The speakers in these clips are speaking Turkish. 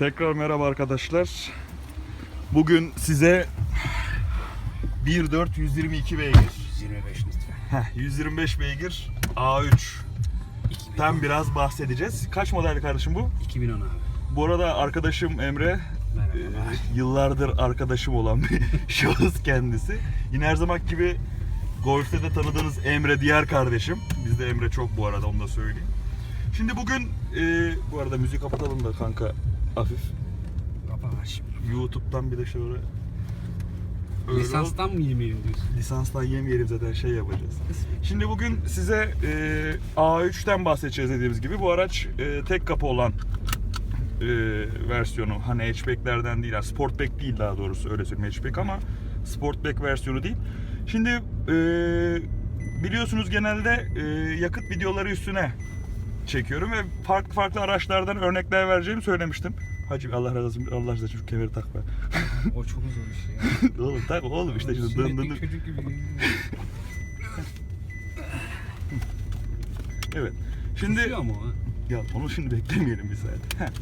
Tekrar merhaba arkadaşlar. Bugün size 1.4 122 beygir, 125 lütfen. heh, 125 beygir A3 2010. ten biraz bahsedeceğiz. Kaç model kardeşim bu? 2010 abi. Bu arada arkadaşım Emre Merhaba. e, yıllardır arkadaşım olan bir şahıs kendisi. Yine her zaman gibi Golf'te de tanıdığınız Emre diğer kardeşim. Bizde Emre çok bu arada onu da söyleyeyim. Şimdi bugün e, bu arada müziği kapatalım da kanka hafif. Baba var şimdi. YouTube'dan bir de şöyle Öyle Lisanstan mı yemeyelim diyorsun? lisanstan yemeyelim zaten şey yapacağız. Şimdi bugün size e, A3'ten bahsedeceğiz dediğimiz gibi. Bu araç e, tek kapı olan e, versiyonu. Hani hatchback'lerden değil, yani sportback değil daha doğrusu öyle söyleyeyim hatchback ama sportback versiyonu değil. Şimdi e, biliyorsunuz genelde e, yakıt videoları üstüne çekiyorum ve farklı farklı araçlardan örnekler vereceğimi söylemiştim. Hacı Allah razı olsun Allah razı olsun şu kemeri tak be. O çok zor iş ya. oğlum tak oğlum işte şimdi dın dın dın. Çocuk gibi. Evet. Şimdi Şimdi ama o, ha. Ya onu şimdi beklemeyelim bir saat. Heh.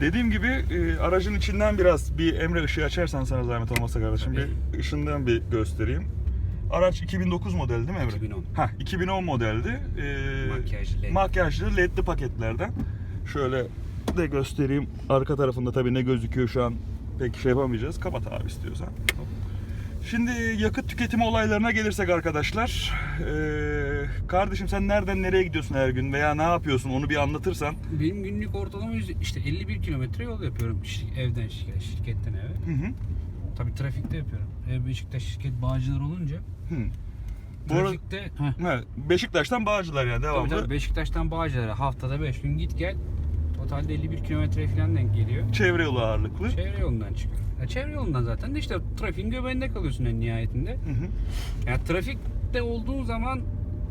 Dediğim gibi e, aracın içinden biraz bir Emre ışığı açarsan sana zahmet olmasa kardeşim Tabii. bir ışığından bir göstereyim. Araç 2009 model değil mi Emre? 2010. Ha 2010 modeldi. E, Makyajlı led. Makyajlı ledli paketlerden. Şöyle de göstereyim. Arka tarafında tabii ne gözüküyor şu an pek şey yapamayacağız. Kapat abi istiyorsan. Şimdi yakıt tüketimi olaylarına gelirsek arkadaşlar. Ee, kardeşim sen nereden nereye gidiyorsun her gün veya ne yapıyorsun onu bir anlatırsan. Benim günlük ortalama işte 51 kilometre yol yapıyorum evden şirket, şirketten eve. Hı hı. Tabii trafikte yapıyorum. Ev Beşiktaş şirket Bağcılar olunca Hı. Bu arada trafikte Heh. ha, Beşiktaş'tan Bağcılar yani Tabii devamlı. tabii Beşiktaş'tan Bağcılar'a haftada 5 gün git gel. Totalde 51 kilometre falan denk geliyor. Çevre yolu ağırlıklı. Çevre yolundan çıkıyor. Ya çevre yolundan zaten de işte trafiğin göbeğinde kalıyorsun en nihayetinde. Hı hı. Ya trafikte olduğun zaman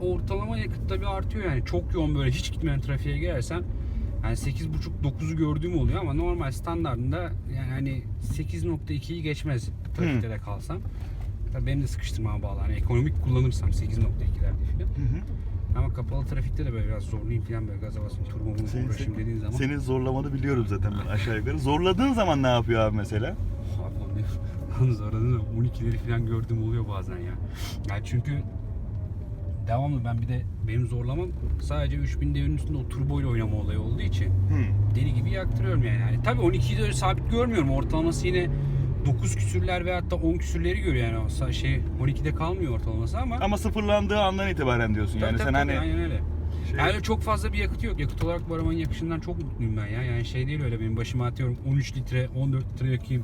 ortalama yakıt tabii artıyor yani. Çok yoğun böyle hiç gitmeyen trafiğe girersen yani 8.5-9'u gördüğüm oluyor ama normal standartında yani hani 8.2'yi geçmez trafikte de kalsam. Tabii benim de sıkıştırmama bağlı. Hani ekonomik kullanırsam 8.2'lerde falan. Hı hı. Ama kapalı trafikte de böyle biraz zorlayayım falan böyle gaza basayım turbomu Senin- uğraşayım dediğin zaman. Senin zorlamanı biliyorum zaten ben aşağı yukarı. Zorladığın zaman ne yapıyor abi mesela? Abi ne? Yalnız arada da 12'leri falan gördüğüm oluyor bazen ya. Yani çünkü devamlı ben bir de benim zorlamam sadece 3000 devirin üstünde o turbo ile oynama olayı olduğu için Hı. deli gibi yaktırıyorum yani. yani tabii 12'yi de öyle sabit görmüyorum. Ortalaması yine 9 küsürler veyahut da 10 küsürleri görüyor yani. O şey 12'de kalmıyor ortalaması ama. Ama sıfırlandığı andan itibaren diyorsun yani sen hani aynen öyle. şey- Yani çok fazla bir yakıtı yok. Yakıt olarak bu arabanın yakışından çok mutluyum ben ya. Yani şey değil öyle benim başıma atıyorum 13 litre, 14 litre yakayım.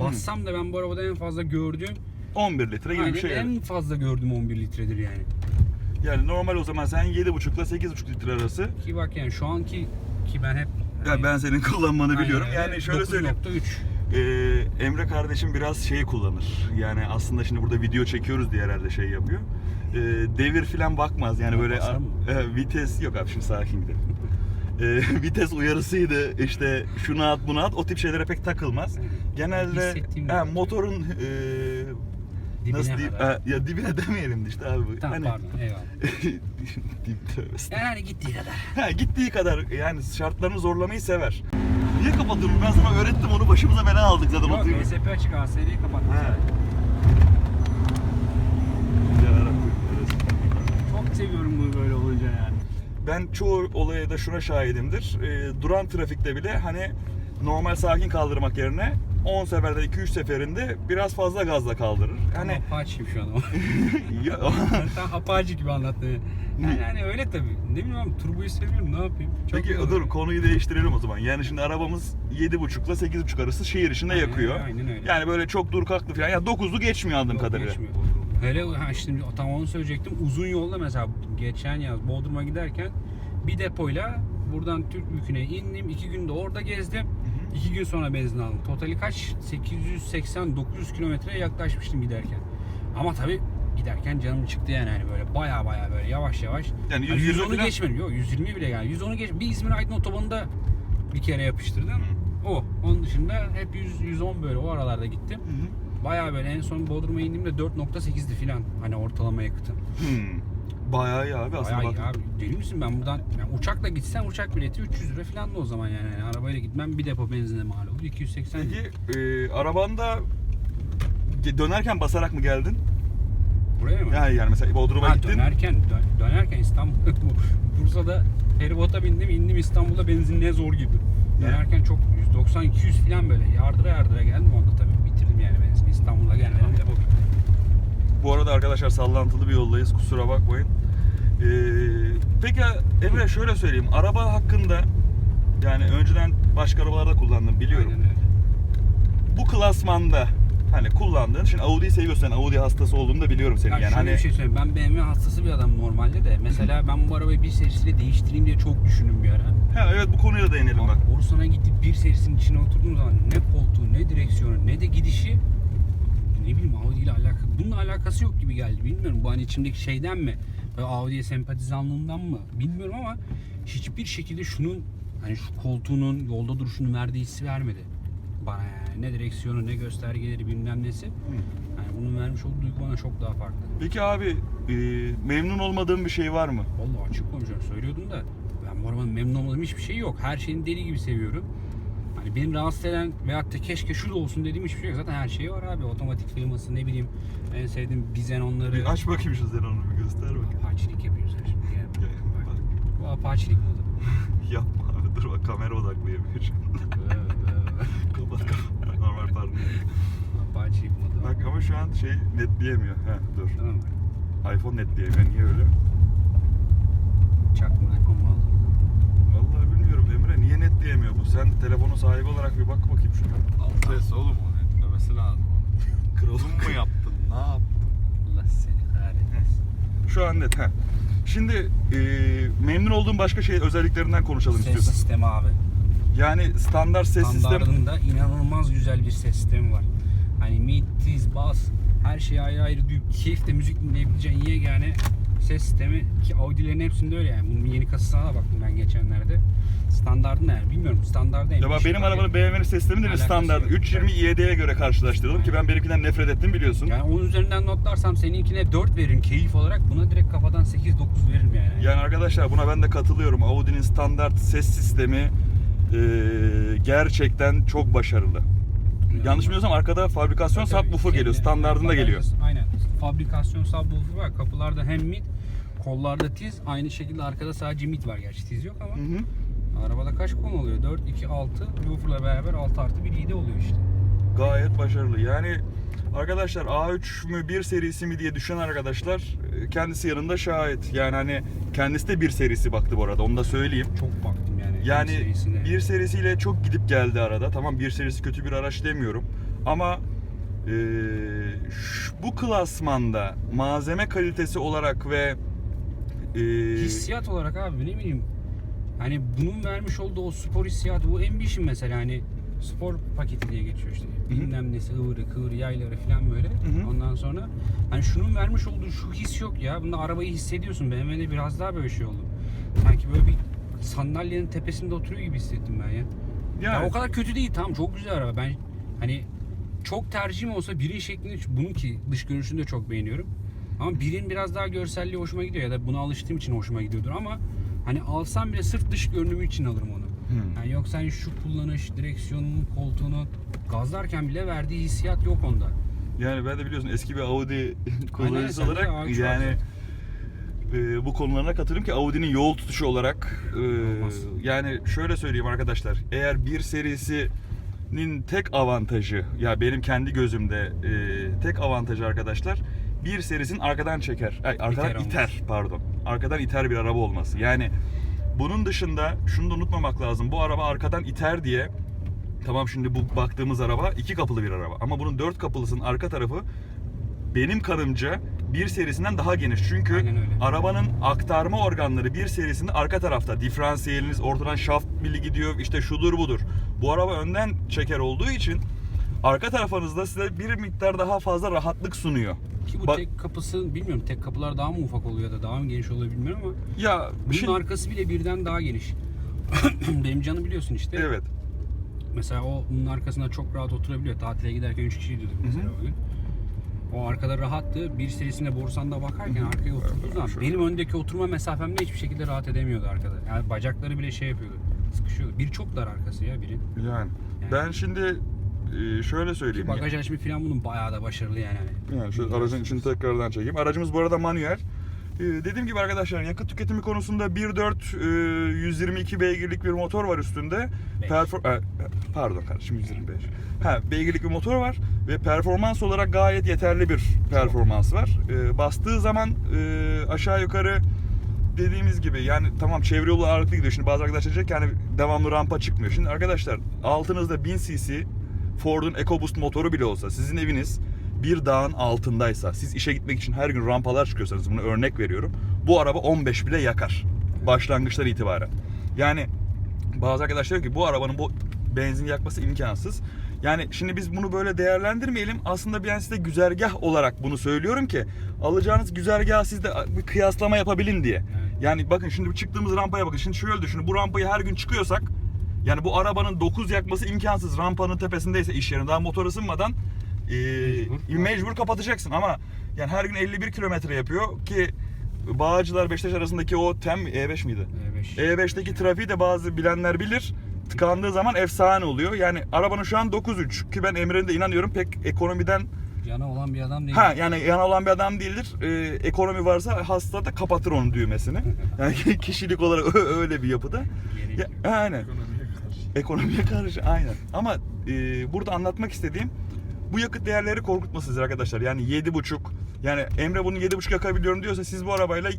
Bassam da ben bu arabada en fazla gördüğüm 11 litre gibi Aynen, bir şey. yani. en fazla gördüğüm 11 litredir yani. Yani normal o zaman sen 7,5 ile 8,5 litre arası. Ki bak yani şu anki ki ben hep Ya ben senin kullanmanı Aynen biliyorum. öyle, Yani şöyle söyleyeyim. 9.3. Ee, Emre kardeşim biraz şey kullanır. Yani aslında şimdi burada video çekiyoruz diye herhalde şey yapıyor. Ee, devir filan bakmaz. Yani Ya böyle mı? e, vites yok abi şimdi sakin gidelim. Ee, vites uyarısıydı işte şunu at bunu at o tip şeylere pek takılmaz. Genelde gibi. motorun e, nasıl diyeyim ha, ya dibine demeyelim de işte abi. Tamam hani, pardon eyvallah. dip Yani hani gittiği kadar. Ha, gittiği kadar yani şartlarını zorlamayı sever. Niye kapatıyorum? Ben sana öğrettim onu başımıza bela aldık zaten. Yok Oturuyor. MSP açık. He. Yarabbim, evet. Çok seviyorum bunu böyle olunca yani. Ben çoğu olaya da şuna şahidimdir. Ee, duran trafikte bile hani normal sakin kaldırmak yerine 10 seferde 2-3 seferinde biraz fazla gazla kaldırır. Hani Apache'yim şu an Tam Apache gibi anlattı. Yani hani öyle tabii. Ne bileyim abi turboyu seviyorum ne yapayım. Çok Peki dur olur. konuyu değiştirelim o zaman. Yani şimdi arabamız 7.5 ile 8.5 arası şehir içinde Aynen, yakıyor. aynen öyle. Yani böyle çok dur kalktı falan. Ya 9'lu geçmiyor anladığım Yok, kadarıyla. geçmiyor. Hele ha şimdi tam onu söyleyecektim. Uzun yolda mesela geçen yaz Bodrum'a giderken bir depoyla buradan Türk Bükü'ne indim. iki günde orada gezdim. İki gün sonra benzin aldım. Totali kaç? 880-900 kilometreye yaklaşmıştım giderken. Ama tabii giderken canım çıktı yani hani böyle baya baya böyle yavaş yavaş. Yani Yani 120 110'u falan- geçmedim. Yok 120 bile yani. 110'u geç. Bir İzmir Aydın otobanında bir kere yapıştırdım. O. Onun dışında hep 100 110 böyle o aralarda gittim. Hı hı. Bayağı böyle en son Bodrum'a indiğimde 4.8'di filan hani ortalama yakıtı. Hmm. Bayağı iyi abi aslında Bayağı iyi bak. abi. Deli misin ben buradan yani uçakla gitsem uçak bileti 300 lira falan da o zaman yani. yani arabayla gitmem bir depo benzine mal oldu 280 lira. Peki e, arabanda dönerken basarak mı geldin? Buraya mı? Yani yani mesela Bodrum'a Ha, gittin. dönerken dö- dönerken İstanbul Bursa'da feribota bindim indim İstanbul'da benzinliğe zor girdim. Ne? Dönerken çok 190 200 falan böyle yardıra yardıra geldim onda tabii bitirdim yani benzin İstanbul'a gelmeden depo bitti. Bu arada arkadaşlar sallantılı bir yoldayız kusura bakmayın. Ee, peki Emre şöyle söyleyeyim. Araba hakkında yani önceden başka arabalarda kullandım biliyorum. Aynen öyle. Bu klasmanda hani kullandığın şimdi Audi'yi seviyorsun. Sen Audi hastası olduğunu da biliyorum senin. Ya yani şöyle hani bir şey söyleyeyim. Ben BMW hastası bir adam normalde de. Mesela ben bu arabayı bir serisiyle değiştireyim diye çok düşündüm bir ara. ha, evet bu konuya da değinelim bak. Abi Borusan'a gidip bir serisinin içine oturduğum zaman ne koltuğu ne direksiyonu ne de gidişi ne bileyim Audi ile alaka bununla alakası yok gibi geldi. Bilmiyorum bu hani içimdeki şeyden mi? Audi'ye sempatizanlığından mı? Bilmiyorum ama hiçbir şekilde şunun hani şu koltuğunun yolda duruşunu verdiği hissi vermedi. Bana yani ne direksiyonu ne göstergeleri bilmem nesi. Yani bunun vermiş olduğu duygu bana çok daha farklı. Peki abi e, memnun olmadığın bir şey var mı? Vallahi açık konuşuyorum söylüyordum da ben bu arabanın memnun olmadığım hiçbir şey yok. Her şeyini deli gibi seviyorum. Hani beni rahatsız eden veyahut da keşke şu da olsun dediğim hiçbir şey yok. Zaten her şeyi var abi. Otomatik kliması ne bileyim en sevdiğim bizenonları. Bir aç bakayım şu sen onu bir göster bakayım. Apaçilik yapıyoruz her şimdi. Gel, Gel, bak. bak. Bu apaçilik modu. Yapma abi dur bak kamera odaklı yapıyor an. kapat kapat. Normal pardon. apaçilik modu. Bak ama şu an şey netleyemiyor. Heh dur. Tamam iPhone netleyemiyor. Niye öyle? Çakma iPhone mu aldın? Niye netleyemiyor bu? Sen telefonun sahibi olarak bir bak bakayım şuna. Al ses oğlum o netlemesi lazım. Kralım Uzun mu yaptın? Ne yaptın? Allah seni kahretmesin. Şu an net. Heh. Şimdi e, memnun olduğun başka şey özelliklerinden konuşalım Ses istiyorsan. sistemi abi. Yani standart ses sistemi. Standartında inanılmaz güzel bir ses sistemi var. Hani mid, tiz, bas her şey ayrı ayrı duyup keyifle müzik dinleyebileceğin yegane ses sistemi ki Audi'lerin hepsinde öyle yani. Bunun yeni kasasına da baktım ben geçenlerde. Standardı ne yani bilmiyorum. Standardı Ya neymiş? bak benim arabanın BMW'nin ses sistemi de bir Alakası standart. yok. 320 IED'ye göre karşılaştırdım ki ben benimkinden nefret ettim biliyorsun. Yani onun üzerinden notlarsam seninkine 4 veririm keyif olarak. Buna direkt kafadan 8-9 veririm yani. Yani arkadaşlar buna ben de katılıyorum. Audi'nin standart ses sistemi e, gerçekten çok başarılı. Yanlış bilmiyorsam arkada fabrikasyon subwoofer geliyor. Standartında geliyor. Aynen. Fabrikasyon subwoofer var. Kapılarda hem mid, kollarda tiz. Aynı şekilde arkada sadece mid var gerçi tiz yok ama. Hı hı. Arabada kaç kol oluyor? 4, 2, 6. Woofer'la beraber 6 artı 1, 7 oluyor işte. Gayet başarılı. Yani arkadaşlar A3 mü 1 serisi mi diye düşünen arkadaşlar e, kendisi yanında şahit. Yani hani kendisi de bir serisi baktı bu arada onu da söyleyeyim. Çok baktım yani. Yani bir serisiyle çok gidip geldi arada. Tamam bir serisi kötü bir araç demiyorum. Ama bu klasmanda malzeme kalitesi olarak ve e, Hissiyat olarak abi ne bileyim. Hani bunun vermiş olduğu o spor hissiyatı bu Ambition mesela hani spor paketi diye geçiyor işte. hı. Bilmem nesi ıvırı kıvırı yayları falan böyle. hı. Ondan sonra hani şunun vermiş olduğu şu his yok ya. Bunda arabayı hissediyorsun. BMW'de biraz daha böyle şey oldu. Sanki böyle bir sandalyenin tepesinde oturuyor gibi hissettim ben ya. Ya yani o kadar kötü değil tamam çok güzel araba. Ben hani çok tercihim olsa birin şeklini bunun ki dış görünüşünü de çok beğeniyorum. Ama birin biraz daha görselliği hoşuma gidiyor ya da buna alıştığım için hoşuma gidiyordur ama hani alsam bile sırf dış görünümü için alırım onu. Hmm. Yani yoksa hani şu kullanış, direksiyonun, koltuğunun gazlarken bile verdiği hissiyat yok onda. yani ben de biliyorsun eski bir Audi kullanıcısı de olarak A3 yani e, bu konularına katılıyorum ki Audi'nin yol tutuşu olarak e, Olmaz. yani şöyle söyleyeyim arkadaşlar eğer bir serisinin tek avantajı ya benim kendi gözümde e, tek avantajı arkadaşlar bir serisinin arkadan çeker ay, arkadan İter iter, pardon arkadan iter bir araba olması yani bunun dışında şunu da unutmamak lazım bu araba arkadan iter diye Tamam şimdi bu baktığımız araba iki kapılı bir araba. Ama bunun dört kapılısının arka tarafı benim kanımca bir serisinden daha geniş. Çünkü arabanın aktarma organları bir serisinde arka tarafta. Diferansiyeliniz ortadan şaft bili gidiyor. işte şudur budur. Bu araba önden çeker olduğu için arka tarafınızda size bir miktar daha fazla rahatlık sunuyor. Ki bu Bak- tek kapısı bilmiyorum tek kapılar daha mı ufak oluyor da daha mı geniş oluyor bilmiyorum ama Ya bunun şimdi- arkası bile birden daha geniş. Benim canı biliyorsun işte. evet. Mesela o bunun arkasında çok rahat oturabiliyor. Tatile giderken 3 kişi gidiyorduk mesela o gün. O arkada rahattı. Bir serisinde borsanda bakarken arkaya oturduğu zaman şöyle. benim öndeki oturma mesafemde hiçbir şekilde rahat edemiyordu arkada. Yani bacakları bile şey yapıyordu. Sıkışıyordu. Bir çok dar arkası ya birin. Yani Yani. ben şimdi e, şöyle söyleyeyim. Bagaj açma falan bunun bayağı da başarılı yani. Yani şu aracın içini tekrardan çekeyim. Aracımız bu arada manuel. Ee, dediğim gibi arkadaşlar yakıt tüketimi konusunda 1.4 e, 122 beygirlik bir motor var üstünde. Beş. Perfor- e, pardon kardeşim 125. Ha beygirlik bir motor var ve performans olarak gayet yeterli bir performans var. Ee, bastığı zaman e, aşağı yukarı dediğimiz gibi yani tamam çevre yolu ağırlıklı gidiyor. Şimdi bazı arkadaşlar diyecek yani devamlı rampa çıkmıyor. Şimdi arkadaşlar altınızda 1000 cc Ford'un EcoBoost motoru bile olsa sizin eviniz bir dağın altındaysa siz işe gitmek için her gün rampalar çıkıyorsanız bunu örnek veriyorum. Bu araba 15 bile yakar. Başlangıçtan itibaren. Yani bazı arkadaşlar diyor ki bu arabanın bu benzin yakması imkansız. Yani şimdi biz bunu böyle değerlendirmeyelim. Aslında ben size güzergah olarak bunu söylüyorum ki alacağınız güzergahı siz de bir kıyaslama yapabilin diye. Yani bakın şimdi çıktığımız rampaya bakın. Şimdi şöyle düşünün. Bu rampayı her gün çıkıyorsak yani bu arabanın 9 yakması imkansız. Rampanın tepesindeyse iş yerine daha motor ısınmadan e, Mecbur. mecbur kapatacaksın ama yani her gün 51 kilometre yapıyor ki Bağcılar Beşiktaş arasındaki o tem E5 miydi? E5. E5'teki trafiği de bazı bilenler bilir. Tıkandığı zaman efsane oluyor. Yani arabanın şu an 9.3 ki ben Emre'nin de inanıyorum pek ekonomiden Yana olan bir adam değil. ha yani yana olan bir adam değildir. Ee, ekonomi varsa hasta da kapatır onun düğmesini. Yani kişilik olarak öyle bir yapıda. Gerek Ya, aynen. Ekonomiye karşı. Ekonomiye karşı aynen. Ama e, burada anlatmak istediğim bu yakıt değerleri korkutmasınız arkadaşlar. Yani 7.5 yani Emre bunu 7.5 yakabiliyorum diyorsa siz bu arabayla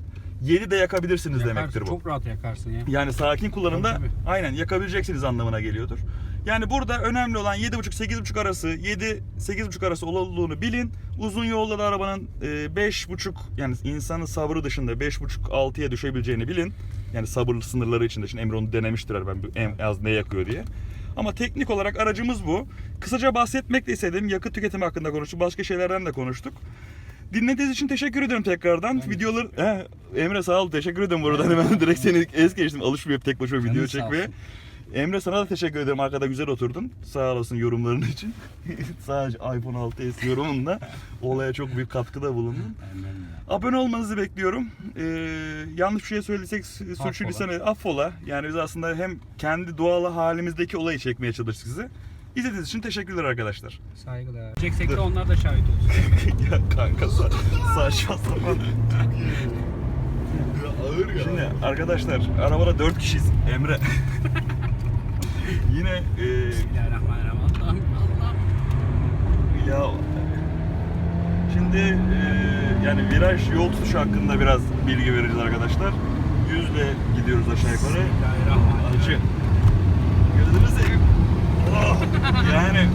7 de yakabilirsiniz Yakarsın, demektir bu. Çok rahat yakarsın ya. Yani sakin kullanımda Tabii, tabii. aynen yakabileceksiniz anlamına geliyordur. Yani burada önemli olan 7.5-8.5 arası 7-8.5 arası olduğunu bilin. Uzun yolda da arabanın e, 5.5 yani insanın sabrı dışında 5.5-6'ya düşebileceğini bilin. Yani sabır sınırları içinde. Şimdi Emre onu denemiştir ben en az ne yakıyor diye. Ama teknik olarak aracımız bu. Kısaca bahsetmek de istedim. Yakıt tüketimi hakkında konuştuk. Başka şeylerden de konuştuk. Dinlediğiniz için teşekkür ederim tekrardan. Ben Videoları... He, Emre sağ ol. Teşekkür ederim burada. Hani ben direkt seni es geçtim. Alışmıyor tek başıma video çekmeye. Emre sana da teşekkür ederim. Arkada güzel oturdun. Sağ olasın yorumların için. Sadece iPhone 6s yorumunla olaya çok büyük katkıda bulundun. Abone olmanızı bekliyorum. Ee, yanlış bir şey söylesek suçu lisanı affola. Yani biz aslında hem kendi doğal halimizdeki olayı çekmeye çalıştık size. İzlediğiniz için teşekkürler arkadaşlar. Saygılar. Çeksek de onlar da şahit olsun. ya kanka sa- saçma sapan. Ya ağır ya. Şimdi arkadaşlar arabada 4 kişiyiz. Emre. Yine e, Bismillahirrahmanirrahim. Allah'ım Allah'ım. ya şimdi e, yani viraj yol tutuşu hakkında biraz bilgi vereceğiz arkadaşlar. Yüzle gidiyoruz aşağı yukarı. Bismillahirrahmanirrahim. Acı. Gözünü seveyim. Oh, yani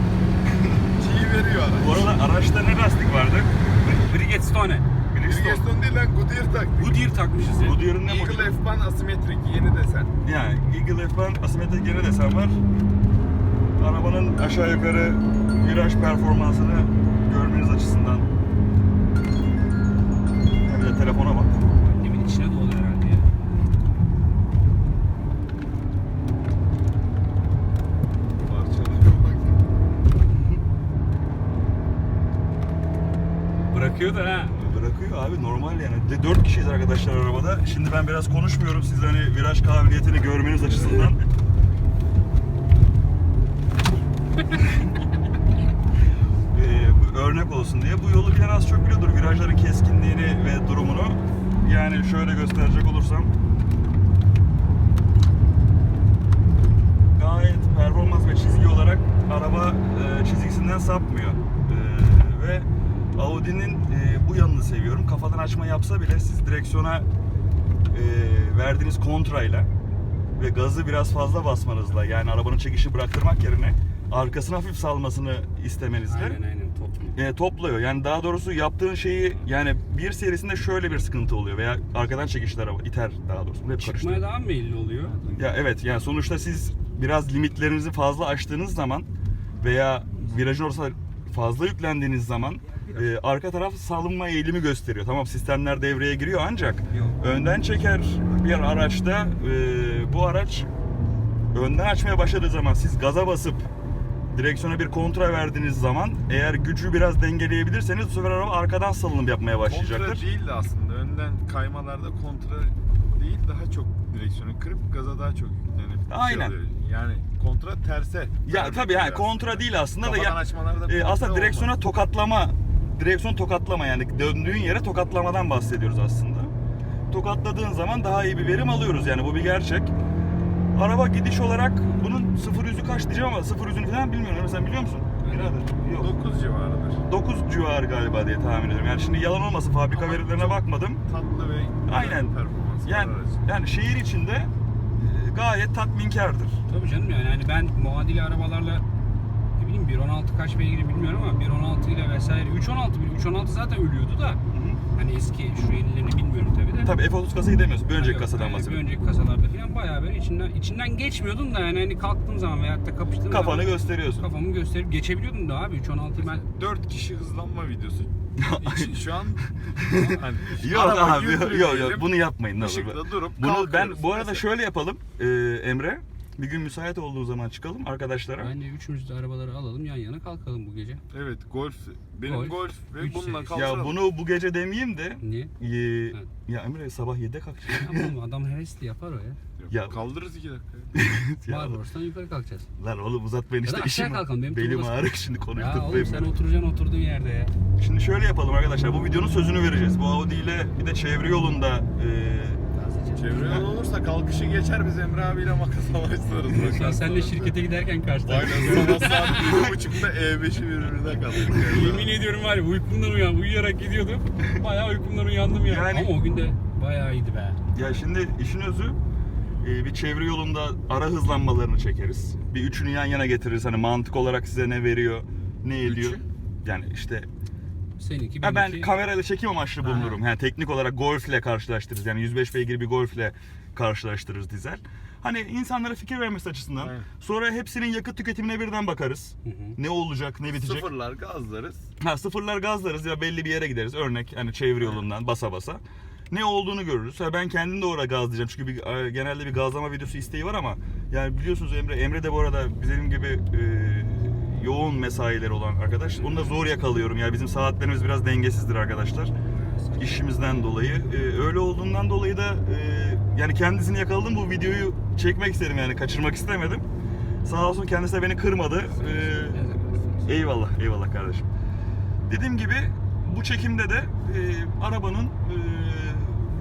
Çiğ veriyor bu araç. arada araçta ne lastik vardı? Bridgestone. Bridgestone. Bridgestone değil lan Goodyear taktık. Goodyear takmışız ya. Bu diğerinin ne Eagle modeli? F1 asimetrik yeni desen. Yani Eagle F1 asimetrik geri desen var. Arabanın aşağı yukarı viraj performansını görmeniz açısından. Hem de telefona bak. Annemin içine dolu herhalde ya. Parçalıyor bak. Bırakıyor da ha. Abi normal yani. De 4 kişiyiz arkadaşlar arabada. Şimdi ben biraz konuşmuyorum siz hani viraj kabiliyetini görmeniz açısından. Ee, örnek olsun diye. Bu yolu bilen az çok biliyordur. Virajların keskinliğini ve durumunu. Yani şöyle gösterecek olursam. Gayet performans ve çizgi olarak araba e, çizgisinden sapmıyor. E, ve Audi'nin e, bu yanını seviyorum. Kafadan açma yapsa bile siz direksiyona e, verdiğiniz kontrayla ve gazı biraz fazla basmanızla yani arabanın çekişi bıraktırmak yerine arkasına hafif salmasını istemenizle Aynen aynen toplu. e, topluyor. Yani daha doğrusu yaptığın şeyi yani bir serisinde şöyle bir sıkıntı oluyor veya arkadan çekişli araba iter daha doğrusu. Bunu hep Çıkmaya karıştırıyorum. daha mı belli oluyor? Ya evet yani sonuçta siz biraz limitlerinizi fazla aştığınız zaman veya virajın ortasına fazla yüklendiğiniz zaman e, arka taraf salınma eğilimi gösteriyor. Tamam sistemler devreye giriyor ancak Yok. önden çeker bir araçta e, bu araç önden açmaya başladığı zaman siz gaza basıp direksiyona bir kontra verdiğiniz zaman eğer gücü biraz dengeleyebilirseniz bu sefer araba arkadan salınım yapmaya Kontra başlayacaktır. değil de aslında. Önden kaymalarda kontra değil daha çok direksiyonu kırıp gaza daha çok yüklenip şey Aynen. oluyor. Yani kontra terse. Ya tabii yani kontra değil aslında da Kafadan ya, açmalarda e, kontra aslında direksiyona olmaz. tokatlama, direksiyon tokatlama yani döndüğün yere tokatlamadan bahsediyoruz aslında. Tokatladığın zaman daha iyi bir verim alıyoruz yani bu bir gerçek. Araba gidiş olarak bunun sıfır yüzü kaç diyeceğim ama sıfır yüzünü falan bilmiyorum. Sen biliyor musun? Birader. Yok. 9 civarıdır. 9 civarı galiba diye tahmin ediyorum. Yani şimdi yalan olmasın fabrika Ama verilerine bakmadım. Tatlı ve Aynen. performans Yani var aracın. yani şehir içinde e, gayet tatminkardır. Tabii canım yani hani ben muadili arabalarla ne bileyim 1.16 kaç beygiri bilmiyorum ama 1.16 ile vesaire 3.16 bile 3.16 zaten ölüyordu da hani eski şu yenilerini bilmiyorum tabii de. Tabii F30 kasayı demiyoruz. Bir önceki Yok, kasadan yani Bir bahsediyorum. önceki kasalarda falan bayağı böyle içinden içinden geçmiyordun da yani hani kalktığın zaman veyahut da kapıştığın Kafanı zaman gösteriyorsun. kafamı gösterip geçebiliyordun da abi 3.16'yı ben 4 kişi hızlanma videosu. İçi- şu an hani Yok araba abi yok yok, güldürmeyelim, yok bunu yapmayın ne olur. ışıkta durup Bunu ben kalkıyoruz bu arada mesela. şöyle yapalım e, Emre. Bir gün müsait olduğu zaman çıkalım arkadaşlara. bence üçümüz de arabaları alalım yan yana kalkalım bu gece. Evet golf. Benim Golf, golf, ve üç bununla serisi. kaldıralım. Ya bunu bu gece demeyeyim de Niye? e, Evet. ya Emre sabah 7'de kalkacağım. Ama adam hevesli yapar o ya. Yok, Ya- kaldırırız 2 dakika. ya, Barbaros'tan yukarı kalkacağız. lan oğlum uzatmayın Ya da işte aşağı işim. kalkalım, benim Belim ağrıyor şimdi konuyu Ya oğlum tutmayayım. sen oturacaksın oturduğun yerde ya. Şimdi şöyle yapalım arkadaşlar. Bu videonun sözünü vereceğiz. Bu Audi ile bir de çevre yolunda e, Çevre yol olursa kalkışı geçer biz Emre abiyle makas başlarız. Ya senle şirkete giderken karşıda. Aynen sabah saat 7.30'da E5'i birbirine kaldık. Yemin ediyorum var ya uykumdan uyan, uyuyarak gidiyordum. Bayağı uykumdan uyandım ya. Yani- Ama o gün de bayağı iyiydi be. Ya şimdi işin özü e, bir çevre yolunda ara hızlanmalarını çekeriz. Bir üçünü yan yana getiririz. Hani mantık olarak size ne veriyor, ne ediyor. Üçü? Yani işte Seninki ha ben benimki- kamerayla çekim amaçlı Ha. bulunurum. Yani teknik olarak Golf ile karşılaştırırız. Yani 105 beygir bir Golf ile karşılaştırırız dizel. Hani insanlara fikir vermesi açısından. Aynen. Sonra hepsinin yakıt tüketimine birden bakarız. Hı hı. Ne olacak, ne bitecek. Sıfırlar gazlarız. Ha sıfırlar gazlarız ya belli bir yere gideriz. Örnek hani çevre yolundan basa basa. Ne olduğunu görürüz. Ha ben kendim de orada gazlayacağım. Çünkü bir, genelde bir gazlama videosu isteği var ama yani biliyorsunuz Emre Emre de bu arada bizim gibi e, yoğun mesaileri olan arkadaş. Onu da zor yakalıyorum. Yani bizim saatlerimiz biraz dengesizdir arkadaşlar. İşimizden dolayı. E, öyle olduğundan dolayı da e, yani kendisini yakaladım bu videoyu çekmek istedim yani kaçırmak istemedim. Sağ olsun kendisi de beni kırmadı. E, Eyvallah, eyvallah kardeşim. Dediğim gibi bu çekimde de e, arabanın e,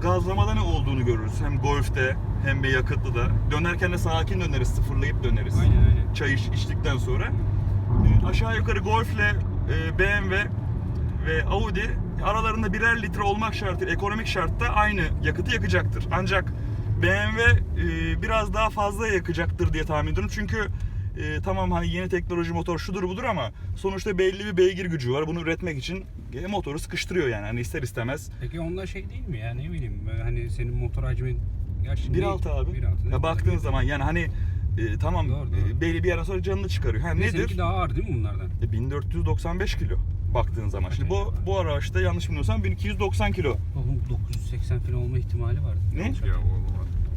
gazlamada ne olduğunu görürüz. Hem Golf'te hem bir yakıtlı da. Dönerken de sakin döneriz, sıfırlayıp döneriz. Aynen aynen. Çay iç, içtikten sonra. Aşağı yukarı Golf'le e, BMW ve Audi aralarında birer litre olmak şartıyla ekonomik şartta aynı yakıtı yakacaktır. Ancak BMW e, biraz daha fazla yakacaktır diye tahmin ediyorum. Çünkü e, tamam hani yeni teknoloji motor şudur budur ama sonuçta belli bir beygir gücü var. Bunu üretmek için e, motoru sıkıştırıyor yani. Hani ister istemez. Peki onda şey değil mi ya ne bileyim hani senin motor hacmin Gerçi 1.6 abi. 1.6. Ya baktığın zaman yani hani e, tamam Doğru, doğru. e, belli bir yerden sonra canını çıkarıyor. Ha, nedir? Seninki daha ağır değil mi bunlardan? E, 1495 kilo baktığın zaman. Şimdi bu bu araçta yanlış bilmiyorsam 1290 kilo. Oğlum 980 falan olma ihtimali var. Ne? Ya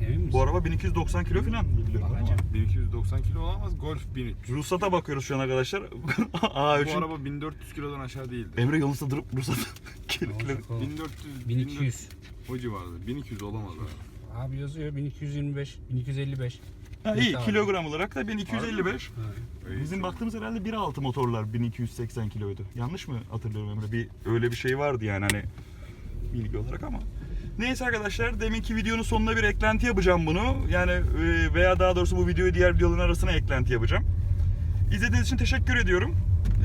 Emin misin? Bu araba 1290 kilo falan biliyorum ama. Bakacağım. 1290 kilo olamaz. Golf 1300. Ruhsata bakıyoruz şu an arkadaşlar. Bu A3'ün araba 1400 kilodan aşağı değildi. Emre yolunda durup ruhsat kilo kilo. Olacak o. 1400 1200. O civarda. 1200 olamaz abi. Abi yazıyor 1225, 1255. Ha, Evet iyi kilogram olarak da 1255. Ha. İyi, Bizim baktığımız herhalde 1.6 motorlar 1280 kiloydu. Yanlış mı hatırlıyorum Emre? Bir öyle bir şey vardı yani hani bilgi olarak ama. Neyse arkadaşlar deminki videonun sonuna bir eklenti yapacağım bunu. Yani e, veya daha doğrusu bu videoyu diğer videoların arasına eklenti yapacağım. İzlediğiniz için teşekkür ediyorum.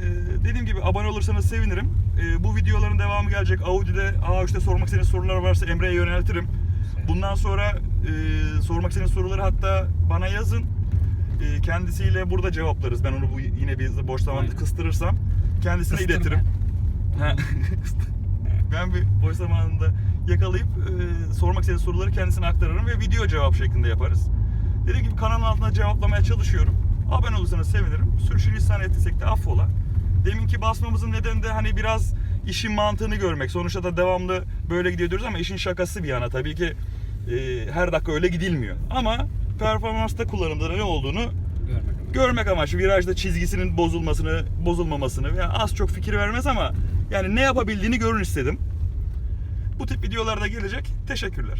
Ee, dediğim gibi abone olursanız sevinirim. Ee, bu videoların devamı gelecek. Audi'de A3'te sormak istediğiniz sorular varsa Emre'ye yöneltirim. Bundan sonra e, sormak istediğiniz soruları hatta bana yazın. E, kendisiyle burada cevaplarız. Ben onu bu yine bir boş zamanda kıstırırsam kendisine Kıstırma. iletirim. Ben bir boş zamanında yakalayıp e, sormak istediğiniz soruları kendisine aktarırım ve video cevap şeklinde yaparız. Dediğim gibi kanalın altına cevaplamaya çalışıyorum. Abone olursanız sevinirim. Sürçülisan ettiysek de affola. Deminki basmamızın nedeni de hani biraz işin mantığını görmek. Sonuçta da devamlı böyle gidiyor diyoruz ama işin şakası bir yana tabii ki e, her dakika öyle gidilmiyor. Ama performansta kullanımda ne olduğunu Görmek amaçlı. görmek amaçlı virajda çizgisinin bozulmasını, bozulmamasını veya az çok fikir vermez ama yani ne yapabildiğini görün istedim. Bu tip videolarda gelecek. Teşekkürler.